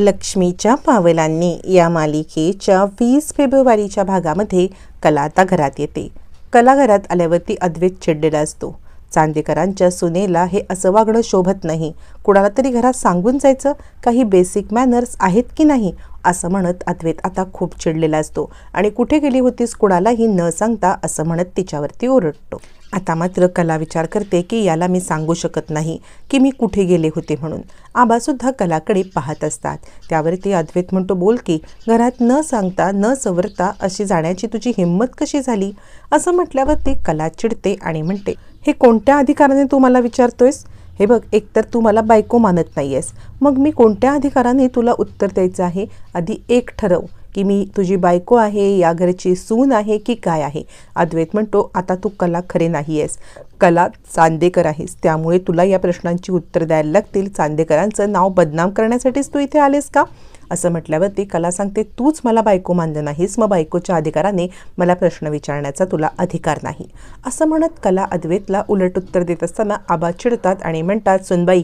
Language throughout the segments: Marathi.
लक्ष्मीच्या पावलांनी या मालिकेच्या वीस फेब्रुवारीच्या भागामध्ये कला आता घरात येते. कला घरात आल्यावरती अद्वैत चिडलेला असतो. चांदेकरांच्या सुनेला हे असं वागणं शोभत नाही. कुणाला तरी घरात सांगून जायचं काही बेसिक मॅनर्स आहेत की नाही? असं म्हणत अद्वैत आता खूप चिडलेला असतो आणि कुठे गेली होतीस कुणालाही न सांगता असं म्हणत तिच्यावरती ओरडतो. आता मात्र कला विचार करते की याला मी सांगू शकत नाही की मी कुठे गेले होते म्हणून. आबासुद्धा कलाकडे पाहत असतात. त्यावरती अद्वैत म्हणतो बोल की घरात न सांगता न सवरता अशी जाण्याची तुझी हिंमत कशी झाली? असं म्हटल्यावर ती कला चिडते आणि म्हणते हे कोणत्या अधिकाराने तू मला विचारतोयस? हे बघ एकतर तू मला बायको मानत नाही आहेस मग मी कोणत्या अधिकाराने तुला उत्तर द्यायचं आहे? आधी एक ठरव. की मी तुझी बायको आहे या घरची सून आहे की काय आहे? अद्वैत म्हणतो आता तू कला खरे नाही आहेस कला चांदेकर आहेस. त्यामुळे तुला या प्रश्नांची उत्तर द्यायला लागतील. चांदेकरांचं नाव बदनाम करण्यासाठीच तू इथे आलेस का? असं म्हटल्यावरती कला सांगते तूच मला बायको मानलं नाहीस. मग बायकोच्या अधिकाराने मला प्रश्न विचारण्याचा तुला अधिकार नाही. असं म्हणत कला अद्वैतला उलट उत्तर देत असताना आबा चिडतात आणि म्हणतात सुनबाई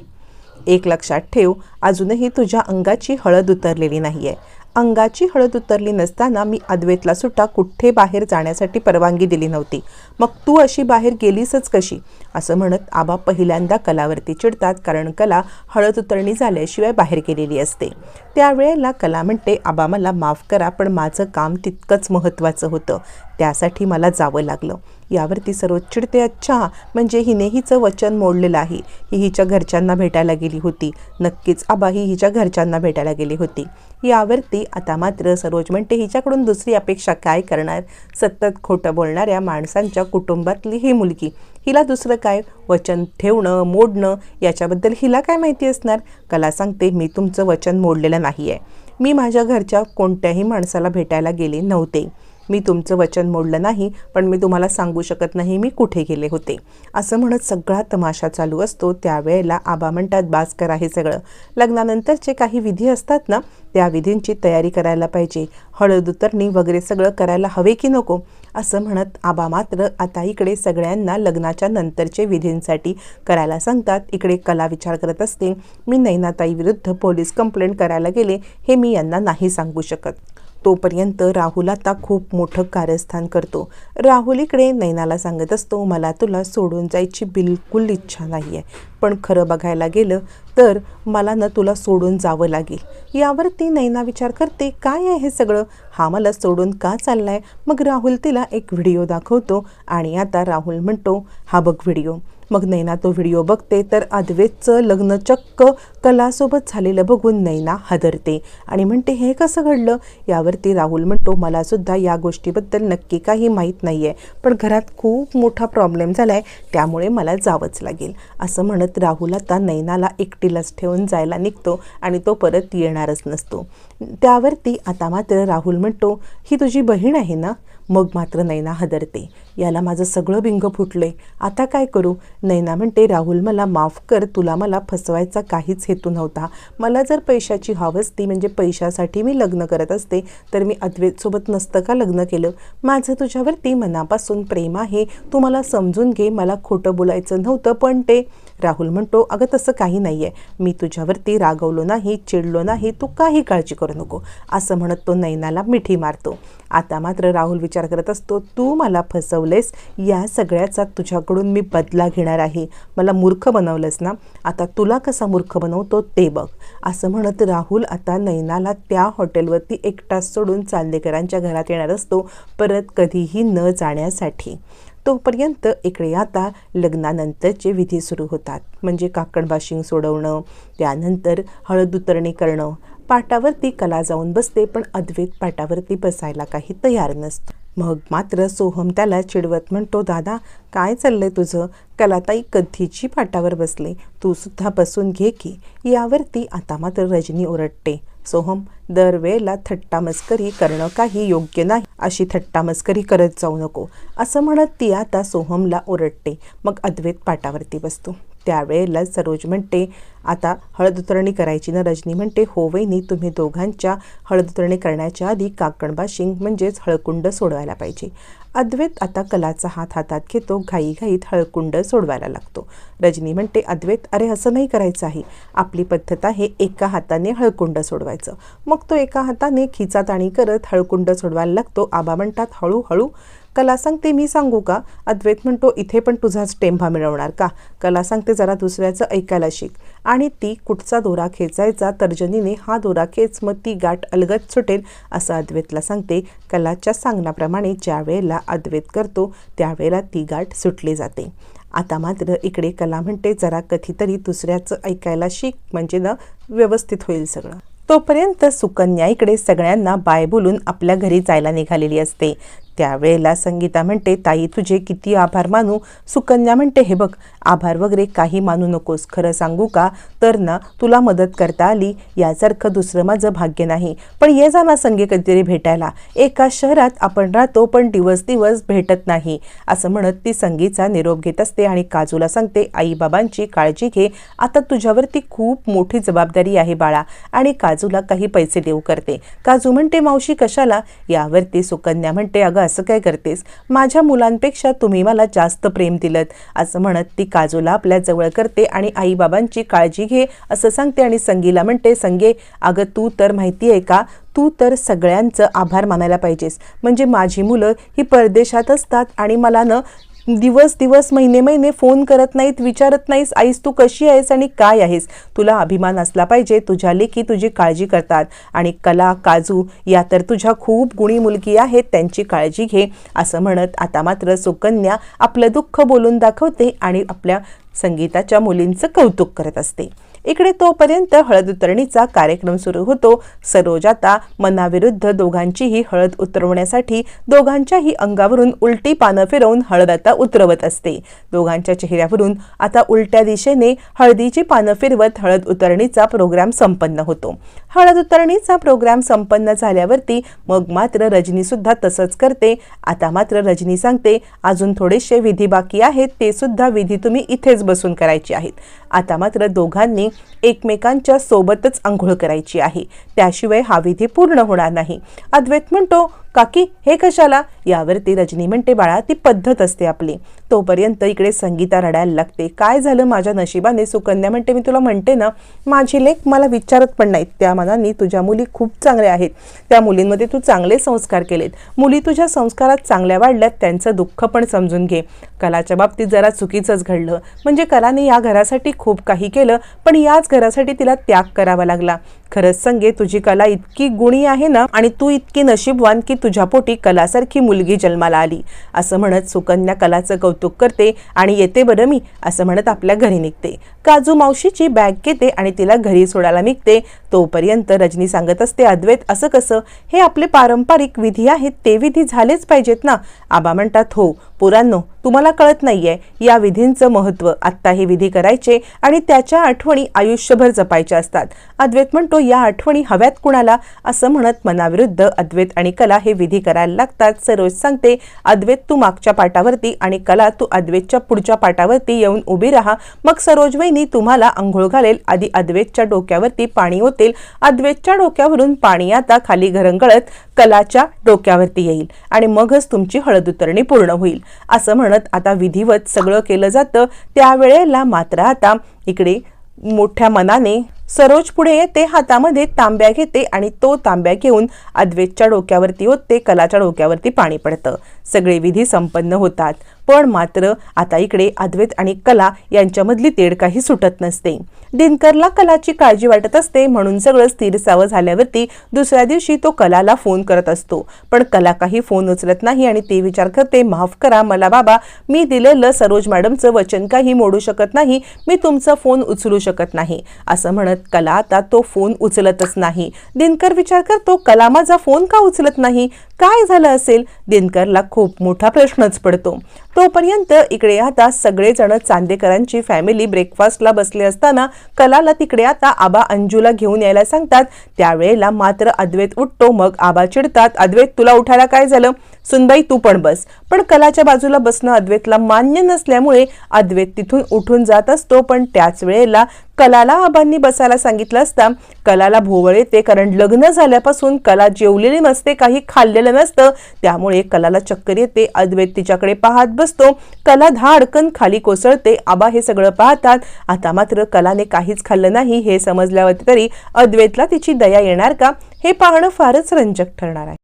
एक लक्षात ठेव अजूनही तुझ्या अंगाची हळद उतरलेली नाही आहे अंगाची हळद उतरली नसताना मी अद्वैतला सुद्धा कुठे बाहेर जाण्यासाठी परवानगी दिली नव्हती. मग तू अशी बाहेर गेलीसच कशी? असं म्हणत आबा पहिल्यांदा कलावरती चिडतात कारण कला हळद उतरणी झाल्याशिवाय बाहेर गेलेली असते. त्यावेळेला कला म्हणते आबा मला माफ करा पण माझं काम तितकंच महत्त्वाचं होतं. त्यासाठी मला जावं लागलं. यावरती सर्व चिडते अच्छा म्हणजे हिने हिचं वचन मोडलेलं आहे. ही हिच्या घरच्यांना भेटायला गेली होती. नक्कीच आबा ही हिच्या घरच्यांना भेटायला गेली होती. यावरती आता मात्र सरोज म्हणते हिच्याकडून दुसरी अपेक्षा काय करणार? सतत खोटं बोलणाऱ्या माणसांच्या कुटुंबातली ही मुलगी. हिला दुसरं काय? वचन ठेवणं मोडणं याच्याबद्दल हिला काय माहिती असणार? कला सांगते मी तुमचं वचन मोडलेलं नाही आहे मी माझ्या घरच्या कोणत्याही माणसाला भेटायला गेले नव्हते. मी तुमचं वचन मोडलं नाही पण मी तुम्हाला सांगू शकत नाही मी कुठे गेले होते. असं म्हणत सगळा तमाशा चालू असतो. त्यावेळेला आबा म्हणतात बास करा हे सगळं. लग्नानंतरचे काही विधी असतात ना त्या विधींची तयारी करायला पाहिजे. हळद उतरणी वगैरे सगळं करायला हवे की नको? असं म्हणत आबा मात्र आता इकडे सगळ्यांना लग्नाच्या नंतरचे विधींसाठी करायला सांगतात. इकडे कला विचार करत असते मी नैनाताई विरुद्ध पोलीस कंप्लेंट करायला गेले हे मी यांना नाही सांगू शकत. तोपर्यंत राहुल आता खूप मोठं कारस्थान करतो. राहुल इकडे नैनाला सांगत असतो मला तुला सोडून जायची बिलकुल इच्छा नाही आहे पण खरं बघायला गेलं तर मला ना तुला सोडून जावं लागेल. यावर ती नैना विचार करते काय आहे हे सगळं? हा मला सोडून का चाललाय? मग राहुल तिला एक व्हिडिओ दाखवतो आणि आता राहुल म्हणतो हा बघ व्हिडिओ. मग नैना तो व्हिडिओ बघते तर अद्वेतचं लग्न चक्क कलासोबत झालेलं बघून नैना हादरते. आणि म्हणते हे कसं घडलं? यावरती राहुल म्हणतो मला सुद्धा या गोष्टीबद्दल नक्की काही माहीत नाही आहे पण घरात खूप मोठा प्रॉब्लेम झाला आहे त्यामुळे मला जावंच लागेल. असं म्हणत राहुल आता नैनाला एकटीलाच ठेवून जायला निघतो आणि तो परत येणारच नसतो. त्यावरती आता मात्र राहुल म्हणतो ही तुझी बहीण आहे ना? मग मात्र नैना हदरते. याला माझं सगळं बिंग फुटले. आता काय करू? नैना म्हणते राहुल मला माफ कर. तुला मला फसवायचा काहीच हेतू नव्हता. मला जर पैशाची हवस ती म्हणजे पैशासाठी मी लग्न करत असते तर मी अद्वैतसोबत नसतं का लग्न केलं? माझं तुझ्यावरती मनापासून प्रेम आहे. तू मला समजून घे. मला खोटं बोलायचं नव्हतं पण ते राहुल म्हणतो अगं तसं काही नाही आहे मी तुझ्यावरती रागवलो नाही चिडलो नाही तू काही काळजी करू नको. असं म्हणत तो नैनाला मिठी मारतो. आता मात्र राहुल विचार करत असतो तू मला फसवलेस या सगळ्याचा तुझ्याकडून मी बदला घेणार आहे. मला मूर्ख बनवलंस ना? आता तुला कसा मूर्ख बनवतो ते बघ. असं म्हणत राहुल आता नैनाला त्या हॉटेलवरती एकटाच सोडून चांदेकरांच्या घरात येणार असतो परत कधीही न जाण्यासाठी. तोपर्यंत इकडे आता लग्नानंतरचे विधी सुरू होतात. म्हणजे काकणबाशिंग सोडवणं त्यानंतर हळद उतरणी करणं. पाटावरती कला जाऊन बसते पण अद्वैत पाटावरती बसायला काही तयार नसतं. मग मात्र सोहम त्याला चिडवत म्हणतो दादा काय चाललंय तुझं? कलाताई कधीची पाटावर बसले? तू सुद्धा बसून घे की. यावरती आता मात्र रजनी ओरडते. सोहम दरवेळेला थट्टा मस्करी करणं काही योग्य नाही अशी थट्टा मस्करी करत जाऊ नको असं म्हणत ती आता सोहमला ओरडते. मग अद्वैत पाटावरती बसतो. त्यावेळेला सरोज म्हणते आता हळद उतरणी करायची. ना रजनी म्हणते हो वहिनी तुम्ही दोघांच्या हळद उतरणी करण्याच्या आधी काकणबाशिंग म्हणजेच हळकुंड सोडवायला पाहिजे. अद्वैत आता कलाचा हात हातात घेतो घाईघाईत हळकुंड सोडवायला लागतो. रजनी म्हणते अद्वैत अरे असं नाही करायचं आहे. आपली पद्धत आहे एका हाताने हळकुंड सोडवायचं. मग तो एका हाताने खिचाताणी करत हळकुंड सोडवायला लागतो. आबा म्हणतात हळूहळू. कला सांगते मी सांगू का? अद्वैत म्हणतो इथे पण तुझाच टेंभा मिळवणार का? कला सांगते जरा दुसऱ्याचं ऐकायला शिक. आणि ती कुठचा दोरा खेचायचा तर्जनीने हा दोरा खेच मग ती गाठ अलगत सुटेल असं अद्वैतला सांगते. कलाच्या सांगण्याप्रमाणे ज्या वेळेला अद्वैत करतो त्यावेळेला ती गाठ सुटली जाते. आता मात्र इकडे कला म्हणते जरा कधीतरी दुसऱ्याचं ऐकायला शिक म्हणजे ना व्यवस्थित होईल सगळं. तोपर्यंत सुकन्या इकडे सगळ्यांना बाय बोलून आपल्या घरी जायला निघालेली असते. त्यावेळेला संगीता म्हणते ताई तुझे किती आभार मानू. सुकन्या म्हणते हे बघ आभार वगैरे काही मानू नकोस. खरं सांगू का? तर ना तुला मदत करता आली यासारखं दुसरं माझं भाग्य नाही. पण ये जा ना संगे कधीतरी भेटायला. एका शहरात आपण राहतो पण दिवस दिवस भेटत नाही. असं म्हणत ती संगीचा निरोप घेत असते आणि काजूला सांगते आईबाबांची काळजी घे. आता तुझ्यावरती खूप मोठी जबाबदारी आहे बाळा आणि काजूला काही पैसे देऊ करते. काजू म्हणते मावशी कशाला? यावरती सुकन्या म्हणते अगं असं काय करतेस? माझ्या मुलांपेक्षा तुम्ही मला जास्त प्रेम दिलं असं म्हणत ती काजूला आपल्या जवळ करते आणि आईबाबांची काळजी घे असं सांगते आणि संगीला म्हणते संगे अगं तू तर माहिती आहे का? तू तर सगळ्यांचं आभार मानायला पाहिजेस. म्हणजे माझी मुलं ही परदेशात असतात आणि मला न दिवस दिवस महिने महिने फोन करत नाहीत विचारत नाहीस आईस तू कशी आहेस आणि काय आहेस? तुला अभिमान असला पाहिजे तुझ्या लेखी तुझी काळजी करतात. आणि कला काजू या तर तुझ्या खूप गुणी मुलगी आहेत त्यांची काळजी घे. असं म्हणत आता मात्र सुकन्या आपलं दुःख बोलून दाखवते आणि आपल्या संगीताच्या मुलींचं कौतुक करत असते. इकडे तोपर्यंत हळद उतरणीचा कार्यक्रम सुरू होतो. सरोज आता मनाविरुद्ध दोघांचीही हळद उतरवण्यासाठी दोघांच्याही अंगावरून उलटी पानं फिरवून हळद आता उतरवत असते. दोघांच्या चेहऱ्यावरून आता उलट्या दिशेने हळदीची पानं फिरवत हळद उतरणीचा प्रोग्राम संपन्न होतो. हळद उतरणीचा प्रोग्राम संपन्न झाल्यावरती मग मात्र रजनी सुद्धा तसंच करते. आता मात्र रजनी सांगते अजून थोडेसे विधी बाकी आहेत ते सुद्धा विधी तुम्ही इथेच बसून करायची आहेत. आता मात्र दोघांनी एकमेकांच्या सोबतच आंघोळ करायची आहे. त्याशिवाय हा विधी पूर्ण होणार नाही. अद्वैत म्हणतो काकी हे कशाला? यावरती रजनी म्हणते बाळा ती पद्धत असते आपली. तोपर्यंत इकडे संगीता रडायला लागते. काय झालं माझ्या नशिबाने? सुकन्या म्हणते मी तुला म्हणते ना माझी लेख मला विचारत पण नाहीत. त्या मनाने तुझ्या मुली खूप चांगल्या आहेत. त्या मुलींमध्ये तू चांगले संस्कार केलेत. मुली तुझ्या संस्कारात चांगल्या वाढल्यात त्यांचं दुःख पण समजून घे. कलाच्या बाबतीत जरा चुकीचंच घडलं. म्हणजे कलाने या घरासाठी खूप काही केलं पण याच घरासाठी तिला त्याग करावा लागला. खरंच संगे तुझी कला इतकी गुणी आहे ना आणि तू इतकी नशीबवान की तुझ्या पोटी कलासारखी मुलगी जन्माला आली. असं म्हणत सुकन्या कलाचं कौतुक करते आणि येते बरं मी असं म्हणत आपल्या घरी निघते. काजू मावशीची बॅग घेते आणि तिला घरी सोडायला निघते. तोपर्यंत रजनी सांगत असते अद्वैत असं कसं? हे आपले पारंपरिक विधी आहेत ते विधी झालेच पाहिजेत ना? आबा म्हणतात हो पुरांनो तुम्हाला कळत नाहीये या विधींचं महत्त्व आत्ता हे विधी करायचे आणि त्याच्या आठवणी आयुष्यभर जपायच्या असतात. अद्वैत म्हणतो या आठवणी हव्यात कुणाला? असं म्हणत मनाविरुद्ध अद्वैत आणि कला हे विधी करायला लागतात. सरोज सांगते अद्वैत तू मागच्या पाटावरती आणि कला तू अद्वैतच्या पुढच्या पाटावरती येऊन उभी राहा. मग सरोज वहिनी तुम्हाला आंघोळ घालेल. आधी अद्वैतच्या डोक्यावरती पाणी होतील अद्वैतच्या डोक्यावरून पाणी आता खाली घरंगळत कलाच्या डोक्यावरती येईल आणि मगच तुमची हळद उतरणी पूर्ण होईल. असं म्हणत आता विधिवत सगळं केलं जातं. त्यावेळेला मात्र आता इकडे मोठ्या मनाने सरोज पुढे येते हातामध्ये तांब्या घेते आणि तो तांब्या घेऊन अद्वेतच्या डोक्यावरती ओतते कलाच्या डोक्यावरती पाणी पडतं. सगळे विधी संपन्न होतात. पण मात्र आता इकडे अद्वैत आणि कला यांच्यामधली तेढ काही सुटत नसते. दिनकरला कलाची काळजी वाटत असते म्हणून सगळं स्थिरसावं झाल्यावरती दुसऱ्या दिवशी तो कलाला फोन करत असतो. पण कला काही फोन उचलत नाही आणि ते विचार करते माफ करा मला बाबा मी दिलेलं सरोज मॅडमचं वचन काही मोडू शकत नाही मी तुमचा फोन उचलू शकत नाही. असं म्हणत कला आता तो फोन उचलतच नाही. दिनकर विचार करतो कला माझा फोन का उचलत नाही? काय झालं असेल? दिनकरला खूप मोठा प्रश्नच पडतो. तोपर्यंत इकडे आता सगळेजण चांदेकरांची फॅमिली ब्रेकफास्टला बसले असताना कलाला तिकडे आता आबा अंजूला घेऊन यायला सांगतात. त्यावेळेला मात्र अद्वैत उठतो मग आबा चिडतात. अद्वैत तुला उठायला काय झालं? सुनबाई तू पण बस. पण कलाच्या बाजूला बसणं अद्वैतला मान्य नसल्यामुळे अद्वैत तिथून उठून जात असतो. पण त्याच वेळेला कलाला आबांनी बसायला सांगितलं असता. कलाला भोवळ येते कारण लग्न झाल्यापासून कला जेवलेली नसते काही खाल्लेलं नसतं. त्यामुळे कलाला चक्कर येते. अद्वैत तिच्याकडे पाहत बसतो. कला धाडकन खाली कोसळते. आबा हे सगळं पाहतात. आता मात्र कलाने काहीच खाल्लं नाही हे समजल्यावर तरी अद्वैतला तिची दया येणार का? हे पाहणं फारच रंजक ठरणार आहे.